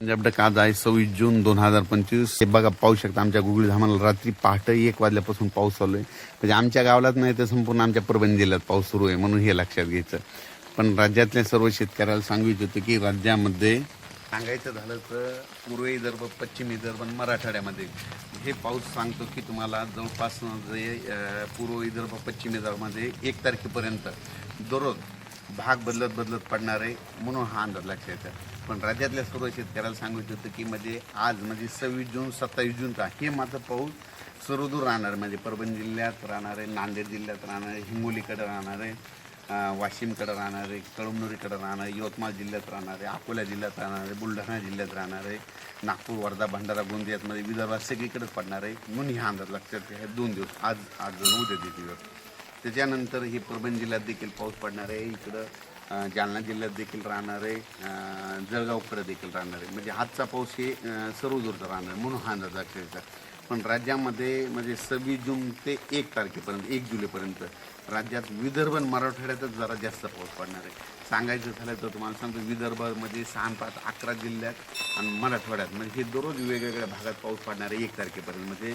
पंजाब आज आहे सव्वीस जून दोन हजार पंचवीस. हे बघा पाहू शकता आमच्या गुगळी धामाला रात्री पहाटे एक वाजल्यापासून पाऊस चालू आहे. म्हणजे आमच्या गावालाच नाही तर संपूर्ण आमच्या परभणी जिल्ह्यात पाऊस सुरू आहे म्हणून हे लक्षात घ्यायचं. पण राज्यातल्या सर्व शेतकऱ्याला सांगू इच्छितो की राज्यामध्ये सांगायचं झालं तर पूर्व विदर्भ पश्चिम विदर्भ आणि मराठवाड्यामध्ये हे पाऊस सांगतो की तुम्हाला जवळपास जे पूर्व विदर्भ पश्चिम विदर्भामध्ये एक तारखेपर्यंत दररोज भाग बदलत बदलत पडणार आहे म्हणून हा अंदाज लक्षात येतं पण राज्यातल्या सर्व शेतकऱ्याला सांगू इच्छितो की म्हणजे आज म्हणजे सव्वीस जून सत्तावीस जूनचा हे मात्र पाऊस सर्वदूर राहणार आहे. म्हणजे परभणी जिल्ह्यात राहणार आहे नांदेड जिल्ह्यात राहणार आहे हिंगोलीकडे राहणार आहे वाशिमकडे राहणार आहे कळमनुरीकडे राहणार आहे यवतमाळ जिल्ह्यात राहणार आहे अकोला जिल्ह्यात राहणार आहे बुलढाणा जिल्ह्यात राहणार आहे नागपूर वर्धा भंडारा गोंदियातमध्ये विदर्भात सगळीकडेच पडणार आहे म्हणून हा अंदाज लक्षात घ्या हे दोन दिवस आज आज जण उद्या देखील त्याच्यानंतर ही परभणी जिल्ह्यात देखील पाऊस पडणार आहे. इकडं जालना जिल्ह्यात देखील राहणार आहे. जळगावकडे देखील राहणार आहे. म्हणजे आजचा पाऊस हे सर्व दूरचा राहणार आहे. म्हणून हा अंदाज लक्षात पण राज्यामध्ये म्हणजे सव्वीस जून ते एक तारखेपर्यंत एक जुलैपर्यंत राज्यात विदर्भ आणि मराठवाड्यातच जरा जास्त पाऊस पडणार आहे. सांगायचं झालं तर तुम्हाला सांगतो विदर्भामध्ये सहा पाच अकरा जिल्ह्यात आणि मराठवाड्यात. म्हणजे हे दररोज वेगवेगळ्या भागात पाऊस पडणार आहे एक तारखेपर्यंत. म्हणजे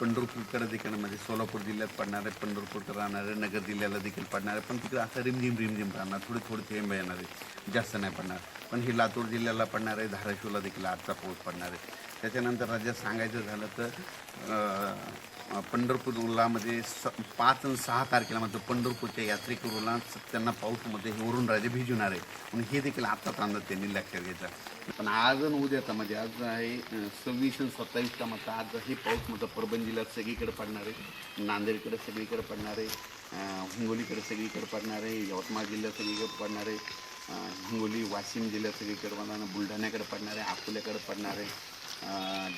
पंढरपूरकडे देखील म्हणजे सोलापूर जिल्ह्यात पडणार आहे पंढरपूरकडे राहणार आहे नगर जिल्ह्याला देखील पडणार आहे. पण तिकडे आता रिमझिम रिमझिम राहणार थोडे थोडे थेंब येणार आहे जास्त नाही पडणार. पण हे लातूर जिल्ह्याला पडणार आहे धाराशिवला देखील आजचा पाऊस पडणार आहे. त्याच्यानंतर राज्यात सांगायचं झालं तर पंढरपूरलामध्ये स पाच आणि सहा तारखेला म्हणतो पंढरपूरच्या यात्रेकरूला त्यांना पाऊसमध्ये हे वरून राजे भिजवणार आहे. म्हणून हे देखील आत्ताच अंदाज त्यांनी लक्षात घ्यायचा पण आज आणि उद्याचा म्हणजे आज आहे सव्वीस आणि सत्तावीसचा म्हणता आज हे पाऊस म्हणजे परभणी जिल्ह्यात सगळीकडे पडणार आहे. नांदेडकडे सगळीकडे पडणार आहे. हिंगोलीकडे सगळीकडे पडणार आहे. यवतमाळ जिल्ह्यात सगळीकडे पडणार आहे. हिंगोली वाशिम जिल्ह्यात सगळीकडे पडणार आहे. बुलढाण्याकडे पडणार आहे. अकोल्याकडे पडणार आहे.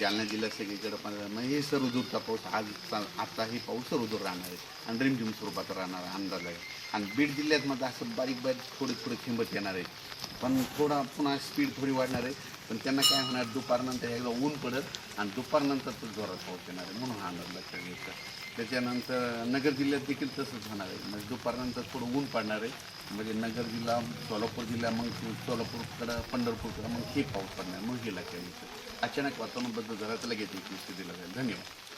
जालना जिल्ह्यात सगळीकडे पण आहे हे सर उदूरचा पाऊस आज आता हे पाऊस सर दूर राहणार आहे. आणि रिमझिम स्वरूपात राहणार आहे अंदाज आहे. आणि बीड जिल्ह्यात मध्ये असं बारीक बारीक थोडे थोडे थिंबत येणार आहे. पण थोडा पुन्हा स्पीड थोडी वाढणार आहे. पण त्यांना काय होणार दुपारनंतर एकदा ऊन पडत आणि दुपारनंतर तर जोरात पाऊस येणार आहे. म्हणून हा अंदाज लक्षात घ्यायचा. त्याच्यानंतर नगर जिल्ह्यात देखील तसंच होणार आहे. म्हणजे दुपारनंतर थोडं ऊन पडणार आहे. म्हणजे नगर जिल्हा सोलापूर जिल्हा मग सोलापूरकडं पंढरपूरकडं मग हे पाऊस पडणार मग हे लक्षात अचानक वातावरण बदल झाला तर लगेच एक दिला जाईल. धन्यवाद.